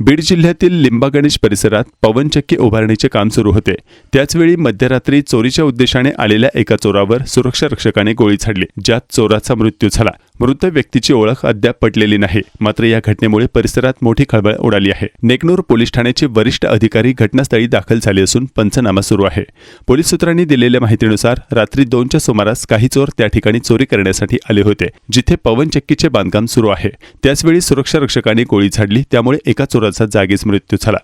बीड जिल्ह्यातील लिंबा गणेश परिसरात पवनचक्की उभारणीचे काम सुरू होते. त्याचवेळी मध्यरात्री चोरीच्या उद्देशाने आलेल्या एका चोरावर सुरक्षा रक्षकाने गोळी झाडली ज्यात चोराचा मृत्यू झाला. मृत व्यक्तीची ओळख अद्याप पटलेली नाही. मात्र या घटनेमुळे परिसरात मोठी खळबळ उडाली आहे. नेकनूर पोलीस ठाण्याचे वरिष्ठ अधिकारी घटनास्थळी दाखल झाले असून पंचनामा सुरू आहे. पोलीस सूत्रांनी दिलेल्या माहितीनुसार रात्री दोनच्या सुमारास काही चोर त्या ठिकाणी चोरी करण्यासाठी आले होते जिथे पवनचक्कीचे बांधकाम सुरू आहे. त्याचवेळी सुरक्षा रक्षकांनी गोळी झाडली त्यामुळे एका चोराचा जागीच मृत्यू झाला.